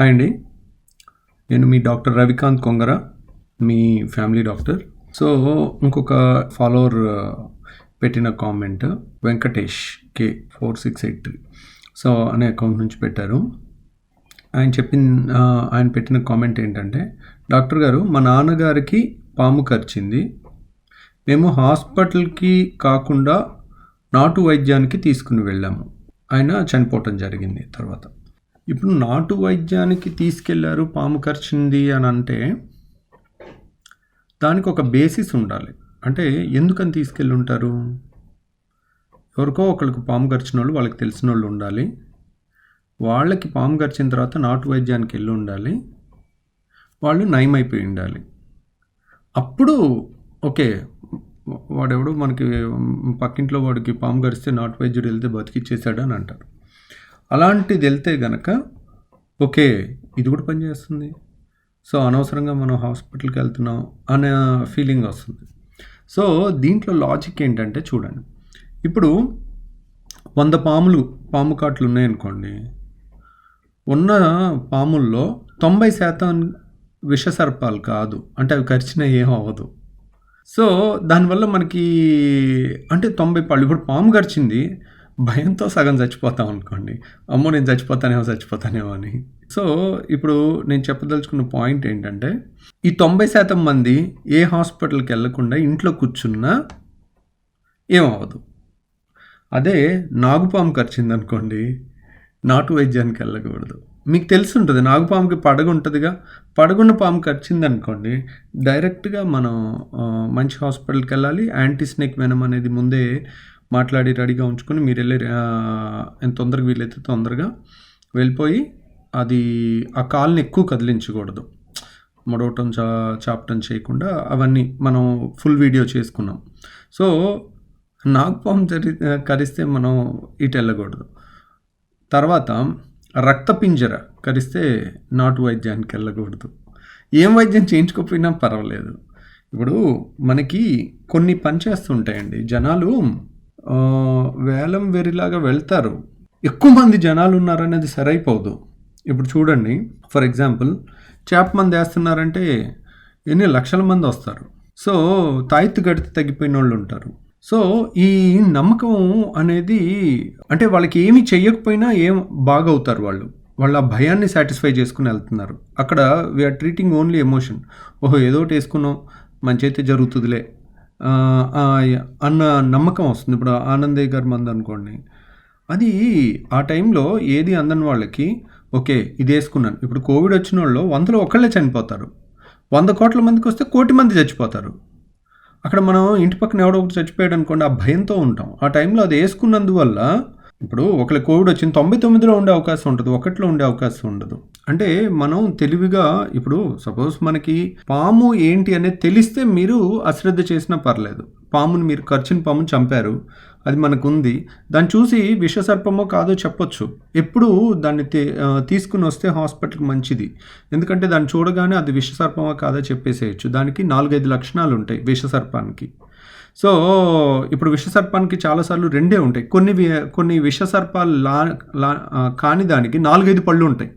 Hi అండి నేను మీ డాక్టర్ రవికాంత్ కొంగర మీ ఫ్యామిలీ డాక్టర్. సో ఇంకొక ఫాలోవర్ పెట్టిన comment Venkatesh K four six eight three. So అనే అకౌంట్ నుంచి పెట్టారు. ఆయన చెప్పిన ఆయన పెట్టిన కామెంట్ ఏంటంటే డాక్టర్ గారు మా నాన్నగారికి పాము ఖర్చింది మేము హాస్పిటల్కి కాకుండా నాటు వైద్యానికి తీసుకుని వెళ్ళాము. ఆయన చనిపోవటం జరిగింది తర్వాత. ఇప్పుడు నాటు వైద్యానికి తీసుకెళ్ళారు పాము కరిచింది అని అంటే దానికి ఒక బేసిస్ ఉండాలి. అంటే ఎందుకని తీసుకెళ్ళి ఉంటారు? ఎవరికో ఒకరికి పాము కరిచిన వాళ్ళు వాళ్ళకి తెలిసిన వాళ్ళు ఉండాలి. వాళ్ళకి పాము కరిచిన తర్వాత నాటు వైద్యానికి వెళ్ళి ఉండాలి. వాళ్ళు నయమైపోయి ఉండాలి. అప్పుడు ఓకే వాడెవడో మనకి పక్కింట్లో వాడికి పాము కరిస్తే నాటు వైద్యుడు వెళ్తే బతికిచ్చేసాడు అని అంటారు. అలాంటిది వెళ్తే గనక ఓకే ఇది కూడా పనిచేస్తుంది సో అనవసరంగా మనం హాస్పిటల్కి వెళ్తున్నాం అనే ఫీలింగ్ వస్తుంది. సో దీంట్లో లాజిక్ ఏంటంటే చూడండి. ఇప్పుడు వంద పాములు పాము కాట్లు ఉన్నాయనుకోండి. ఉన్న పాముల్లో తొంభై శాతం విషసర్పాలు కాదు. అంటే అవి ఖర్చున ఏం అవ్వదు. సో దానివల్ల మనకి అంటే తొంభై పళ్ళు ఇప్పుడు పాము కరిచింది భయంతో సగం చచ్చిపోతాం అనుకోండి. అమ్మో నేను చచ్చిపోతానేమో చచ్చిపోతానేమో అని. సో ఇప్పుడు నేను చెప్పదలుచుకున్న పాయింట్ ఏంటంటే ఈ తొంభై శాతం మంది ఏ హాస్పిటల్కి వెళ్ళకుండా ఇంట్లో కూర్చున్నా ఏమవ్వదు. అదే నాగుపాము కరిచింది అనుకోండి నాటు వైద్యానికి వెళ్ళకూడదు. మీకు తెలిసి ఉంటుంది నాగుపాముకి పడగ ఉంటుందిగా పడగున్న పాము కరిచింది అనుకోండి డైరెక్ట్గా మనం మంచి హాస్పిటల్కి వెళ్ళాలి. యాంటీ స్నేక్ వెనం అనేది ముందే మాట్లాడి రెడీగా ఉంచుకొని మీరు వెళ్ళి ఎంత తొందరగా వీలైతే తొందరగా వెళ్ళిపోయి అది ఆ కాల్ని ఎక్కువ కదిలించకూడదు. మొడవటం చా చాపటం చేయకుండా అవన్నీ మనం ఫుల్ వీడియో చేసుకున్నాం. సో నాగుపాము జరి కరిస్తే మనం ఇటు వెళ్ళకూడదు. తర్వాత రక్తపింజర కరిస్తే నాటు వైద్యానికి వెళ్ళకూడదు. ఏం వైద్యం చేయించుకోకపోయినా పర్వాలేదు. ఇప్పుడు మనకి కొన్ని పనిచేస్తుంటాయండి. జనాలు వేలం వెరిలాగా వెళ్తారు. ఎక్కువ మంది జనాలు ఉన్నారనేది సరైపోదు. ఇప్పుడు చూడండి ఫర్ ఎగ్జాంపుల్ చేప మంది వేస్తున్నారంటే ఎన్ని లక్షల మంది వస్తారు? సో తాయిత్తు గడితే తగ్గిపోయిన వాళ్ళు ఉంటారు. సో ఈ నమ్మకం అనేది అంటే వాళ్ళకి ఏమి చెయ్యకపోయినా ఏం బాగవుతారు వాళ్ళు. వాళ్ళ భయాన్ని సాటిస్ఫై చేసుకుని వెళ్తున్నారు. అక్కడ వీఆర్ ట్రీటింగ్ ఓన్లీ ఎమోషన్ ఓహో ఏదో ఒకటి వేసుకున్నాం మంచి అయితే జరుగుతుందిలే. అన్న నమ్మకం వస్తుంది. ఇప్పుడు ఆనందయ్య గారి మంది అనుకోండి. అది ఆ టైంలో ఏది అందని వాళ్ళకి ఓకే ఇది వేసుకున్నాను. ఇప్పుడు కోవిడ్ వచ్చిన వాళ్ళు వందలో ఒకళ్ళే చనిపోతారు. వంద కోట్ల మందికి వస్తే కోటి మంది చచ్చిపోతారు. అక్కడ మనం ఇంటి పక్కన ఎవడో ఒకటి చచ్చిపోయాడు అనుకోండి ఆ భయంతో ఉంటాం. ఆ టైంలో అది వేసుకున్నందువల్ల ఇప్పుడు ఒకళ్ళ కోవిడ్ వచ్చింది తొంభై తొమ్మిదిలో ఉండే అవకాశం ఉంటుంది ఒకటిలో ఉండే అవకాశం ఉండదు. అంటే మనం తెలివిగా ఇప్పుడు సపోజ్ మనకి పాము ఏంటి అనేది తెలిస్తే మీరు అశ్రద్ధ చేసినా పర్లేదు. పాముని మీరు ఖర్చుని పాముని చంపారు అది మనకు ఉంది దాన్ని చూసి విషసర్పమో కాదో చెప్పొచ్చు. ఎప్పుడు దాన్ని తీసుకుని వస్తే హాస్పిటల్కి మంచిది. ఎందుకంటే దాన్ని చూడగానే అది విషసర్పమో కాదో చెప్పేసేయచ్చు. దానికి నాలుగైదు లక్షణాలు ఉంటాయి విషసర్పానికి. సో ఇప్పుడు విషసర్పానికి చాలాసార్లు రెండే ఉంటాయి. కొన్ని వి- కొన్ని విషసర్పాలు లా లా కాని దానికి నాలుగైదు పళ్ళు ఉంటాయి.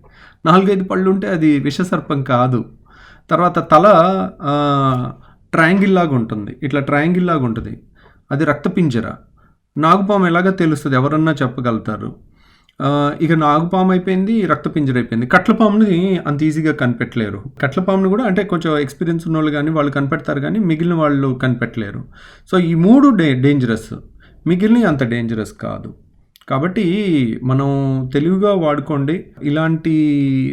నాలుగైదు పళ్ళు ఉంటే అది విషసర్పం కాదు. తర్వాత తల ట్రయాంగిల్ లాగా ఉంటుంది. ఇట్లా ట్రయాంగిల్ లాగా ఉంటుంది. అది రక్తపింజర. నాగుపాము ఎలాగ తెలుస్తుంది? ఎవరన్నా చెప్పగలుగుతారు? ఇక నాగుపాము అయిపోయింది రక్తపింజర అయిపోయింది. కట్లపాముని అంత ఈజీగా కనిపెట్టలేరు. కట్లపాముని కూడా అంటే కొంచెం ఎక్స్పీరియన్స్ ఉన్న వాళ్ళు కానీ వాళ్ళు కనిపెడతారు కానీ మిగిలిన వాళ్ళు కనిపెట్టలేరు. సో ఈ మూడు డే డేంజరస్ మిగిలినవి అంత డేంజరస్ కాదు. కాబట్టి మనం తెలివిగా వాడుకోండి. ఇలాంటి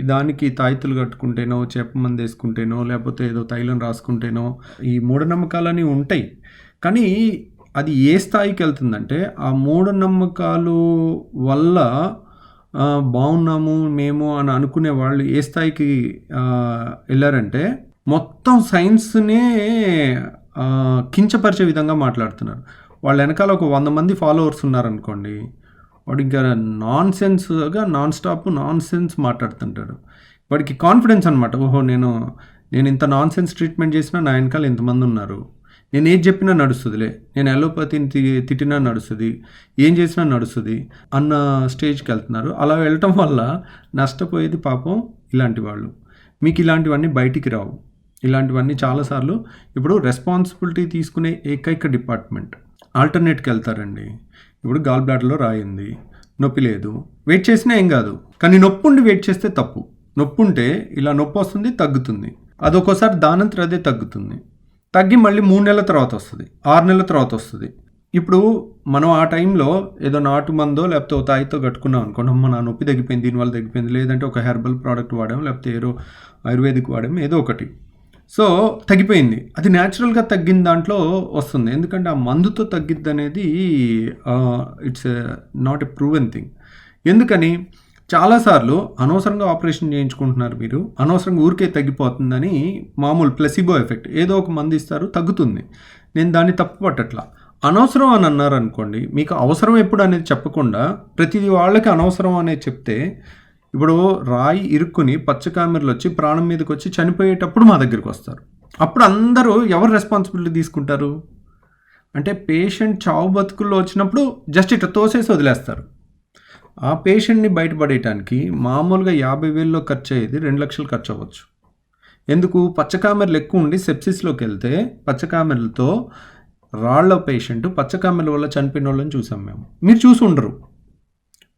దానికి తాయితులు కట్టుకుంటేనో చేప మంది వేసుకుంటేనో లేకపోతే ఏదో తైలం రాసుకుంటేనో ఈ మూఢనమ్మకాలని ఉంటాయి. కానీ అది ఏ స్థాయికి వెళ్తుందంటే ఆ మూఢనమ్మకాలు వల్ల బాగున్నాము మేము అని అనుకునే వాళ్ళు ఏ స్థాయికి వెళ్ళారంటే మొత్తం సైన్స్నే కించపరిచే విధంగా మాట్లాడుతున్నారు. వాళ్ళ వెనకాల ఒక వంద మంది ఫాలోవర్స్ ఉన్నారనుకోండి వాడు ఇంకా నాన్ సెన్స్గా నాన్ స్టాప్ నాన్ సెన్స్ మాట్లాడుతుంటాడు. వాడికి కాన్ఫిడెన్స్ అనమాట ఓహో నేను నేను ఇంత నాన్ సెన్స్ ట్రీట్మెంట్ చేసినా నా వెనకాల ఇంతమంది ఉన్నారు. నేను ఏది చెప్పినా నడుస్తుందిలే. నేను అలోపతిని తి- తిట్టినా నడుస్తుంది. ఏం చేసినా నడుస్తుంది అన్న స్టేజ్కి వెళ్తున్నారు అలా వెళ్ళటం వల్ల నష్టపోయేది పాపం ఇలాంటి వాళ్ళు. మీకు ఇలాంటివన్నీ బయటికి రావు. ఇలాంటివన్నీ చాలాసార్లు ఇప్పుడు రెస్పాన్సిబిలిటీ తీసుకునే ఏకైక డిపార్ట్మెంట్ ఆల్టర్నేట్కి వెళ్తారండి ఇప్పుడు గాల్ బ్లాడర్లో రాయింది. నొప్పి లేదు. వెయిట్ చేసినా ఏం కాదు. కానీ నొప్పి ఉండి వెయిట్ చేస్తే తప్పు. నొప్పి ఉంటే ఇలా నొప్పి వస్తుంది తగ్గుతుంది. అది దానంతరం అదే తగ్గుతుంది. తగ్గి మళ్ళీ మూడు నెలల తర్వాత వస్తుంది. ఆరు నెలల తర్వాత వస్తుంది. ఇప్పుడు మనం ఆ టైంలో ఏదో నాటు మందో లేకపోతే ఒక తాయితో కట్టుకున్నాం అనుకోండి అమ్మ నా నొప్పి తగ్గిపోయింది దీనివల్ల తగ్గిపోయింది. లేదంటే ఒక హెర్బల్ ప్రోడక్ట్ వాడాం లేకపోతే ఏదో ఆయుర్వేదిక్ వాడాం ఏదో ఒకటి. సో తగ్గిపోయింది. అది న్యాచురల్గా తగ్గిన దాంట్లో వస్తుంది. ఎందుకంటే ఆ మందుతో తగ్గిద్ది అనేది it's not a proven thing. ఎందుకని? చాలాసార్లు అనవసరంగా ఆపరేషన్ చేయించుకుంటున్నారు మీరు. అనవసరంగా ఊరికే తగ్గిపోతుందని మామూలు ప్లసిబో ఎఫెక్ట్. ఏదో ఒక మంది ఇస్తారు తగ్గుతుంది. నేను దాన్ని తప్పు పట్టట్లా అనవసరం అని అన్నారు అనుకోండి మీకు అవసరం ఎప్పుడు అనేది చెప్పకుండా ప్రతిదీ వాళ్ళకి అనవసరం అనేది చెప్తే ఇప్పుడు రాయి ఇరుక్కుని పచ్చకామెరలు వచ్చి ప్రాణం మీదకి వచ్చి చనిపోయేటప్పుడు మా దగ్గరికి వస్తారు. అప్పుడు అందరూ ఎవరు రెస్పాన్సిబిలిటీ తీసుకుంటారు? అంటే పేషెంట్ చావు బతుకుల్లో వచ్చినప్పుడు జస్ట్ ఇట్లా తోసేసి వదిలేస్తారు. ఆ పేషెంట్ని బయటపడేయటానికి మామూలుగా యాభై వేల్లో ఖర్చు అయ్యేది రెండు లక్షలు ఖర్చు అవ్వచ్చు ఎందుకు? పచ్చకామెరలు ఎక్కువ ఉండి సెప్సిస్లోకి వెళ్తే పచ్చకామెరలతో రాళ్ళ పేషెంట్ పచ్చకామెరల వల్ల చనిపోయిన వాళ్ళని చూసాం మేము. మీరు చూసి ఉండరు.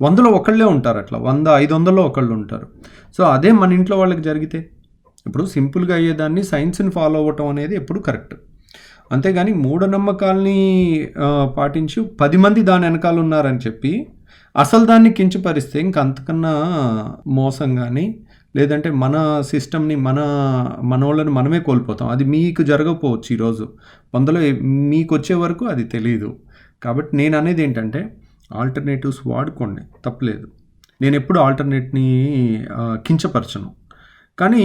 వందలో ఒకళ్ళే ఉంటారు అట్లా. వంద ఐదు వందల్లో ఒకళ్ళు ఉంటారు. సో అదే మన ఇంట్లో వాళ్ళకి జరిగితే. ఇప్పుడు సింపుల్గా అయ్యేదాన్ని సైన్స్ని ఫాలో అవ్వటం అనేది ఎప్పుడు కరెక్ట్. అంతేగాని మూఢనమ్మకాల్ని పాటించి పది మంది దాని వెనకాల ఉన్నారని చెప్పి అసలు దాన్ని కించపరిస్తే ఇంక అంతకన్నా మోసం కానీ లేదంటే మన సిస్టమ్ని మన మనోళ్ళని మనమే కోల్పోతాం. అది మీకు జరగకపోవచ్చు ఈరోజు. వందలో మీకు వచ్చే వరకు అది తెలియదు కాబట్టి నేను అనేది ఏంటంటే ఆల్టర్నేటివ్స్ వాడుకోండి. తప్పలేదు. నేను ఎప్పుడు ఆల్టర్నేట్ని కించపరచను. కానీ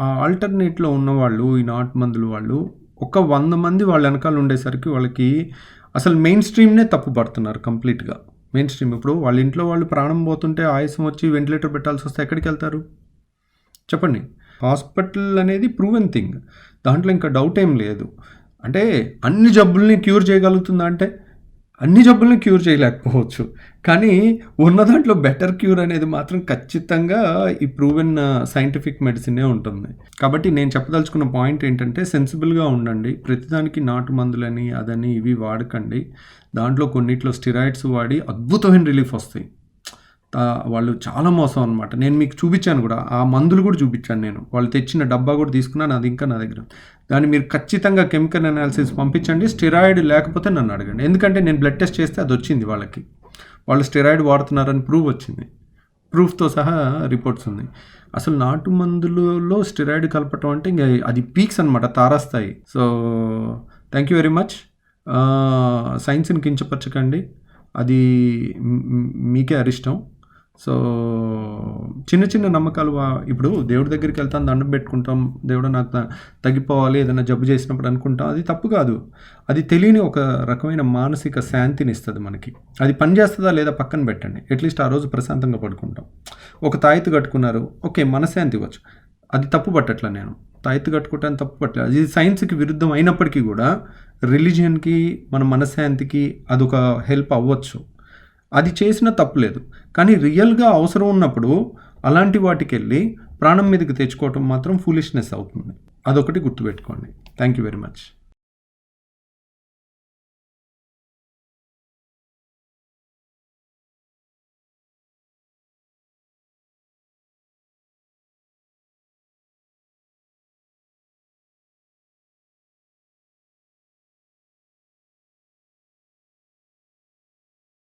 ఆ ఆల్టర్నేట్లో ఉన్నవాళ్ళు ఈ నాట్ మందులు వాళ్ళు ఒక వంద మంది వాళ్ళ వెనకాల ఉండేసరికి వాళ్ళకి అసలు మెయిన్ స్ట్రీమ్నే తప్పు పడుతున్నారు కంప్లీట్గా. మెయిన్ స్ట్రీమ్ ఇప్పుడు వాళ్ళ ఇంట్లో వాళ్ళు ప్రాణం పోతుంటే ఆయాసం వచ్చి వెంటిలేటర్ పెట్టాల్సి వస్తే ఎక్కడికి వెళ్తారు? చెప్పండి. హాస్పిటల్ అనేది ప్రూవెన్ థింగ్ దాంట్లో ఇంకా డౌట్ ఏం లేదు. అంటే అన్ని జబ్బుల్ని క్యూర్ చేయగలుగుతుందా అంటే? అన్ని జబ్బులను క్యూర్ చేయలేకపోవచ్చు. కానీ ఉన్న దాంట్లో బెటర్ క్యూర్ అనేది మాత్రం ఖచ్చితంగా ఈ ప్రూవెన్ సైంటిఫిక్ మెడిసినే ఉంటుంది. కాబట్టి నేను చెప్పదలుచుకున్న పాయింట్ ఏంటంటే సెన్సిబుల్గా ఉండండి. ప్రతిదానికి నాటు మందులని అదని ఇవి వాడకండి. దాంట్లో కొన్నిట్లో స్టిరాయిడ్స్ వాడి అద్భుతమైన రిలీఫ్ వస్తాయి. వాళ్ళు చాలా మోసం అనమాట నేను మీకు చూపించాను కూడా. ఆ మందులు కూడా చూపించాను నేను. వాళ్ళు తెచ్చిన డబ్బా కూడా తీసుకున్నాను అది ఇంకా నా దగ్గర. దాన్ని మీరు ఖచ్చితంగా కెమికల్ అనాలిసిస్ పంపించండి. స్టెరాయిడ్ లేకపోతే నన్ను అడగండి. ఎందుకంటే నేను బ్లడ్ టెస్ట్ చేస్తే అది వచ్చింది వాళ్ళకి. వాళ్ళు స్టెరాయిడ్ వాడుతున్నారని ప్రూవ్ వచ్చింది. ప్రూఫ్తో సహా రిపోర్ట్స్ ఉంది. అసలు నాటు మందులలో స్టెరాయిడ్ కలపటం అంటే ఇంకా అది పీక్స్ అనమాట తారాస్తాయి so thank you very much. సైన్స్ని కించపరచకండి. అది మీకే అరిష్టం. సో చిన్న చిన్న నమ్మకాలు ఇప్పుడు దేవుడి దగ్గరికి వెళ్తాం దండం పెట్టుకుంటాం దేవుడు నాకు తగ్గిపోవాలి ఏదైనా జబ్బు చేసినప్పుడు అనుకుంటాం అది తప్పు కాదు. అది తెలియని ఒక రకమైన మానసిక శాంతిని ఇస్తుంది మనకి. అది పని చేస్తుందా లేదా పక్కన పెట్టండి. అట్లీస్ట్ ఆ రోజు ప్రశాంతంగా పడుకుంటాం. ఒక తాయితు కట్టుకున్నారు ఓకే మనశ్శాంతి ఇవ్వచ్చు. అది తప్పు పట్టట్లా నేను. తాయితు కట్టుకోవటానికి తప్పు పట్టలేదు అది సైన్స్కి విరుద్ధం అయినప్పటికీ కూడా రిలీజియన్కి మన మనశ్శాంతికి అదొక హెల్ప్ అవ్వచ్చు. అది చేసినా తప్పులేదు. కానీ రియల్గా అవసరం ఉన్నప్పుడు అలాంటి వాటికి వెళ్ళి ప్రాణం మీదకి తెచ్చుకోవటం మాత్రం ఫూలిష్నెస్ అవుతుంది. అదొకటి గుర్తుపెట్టుకోండి. Thank you very much.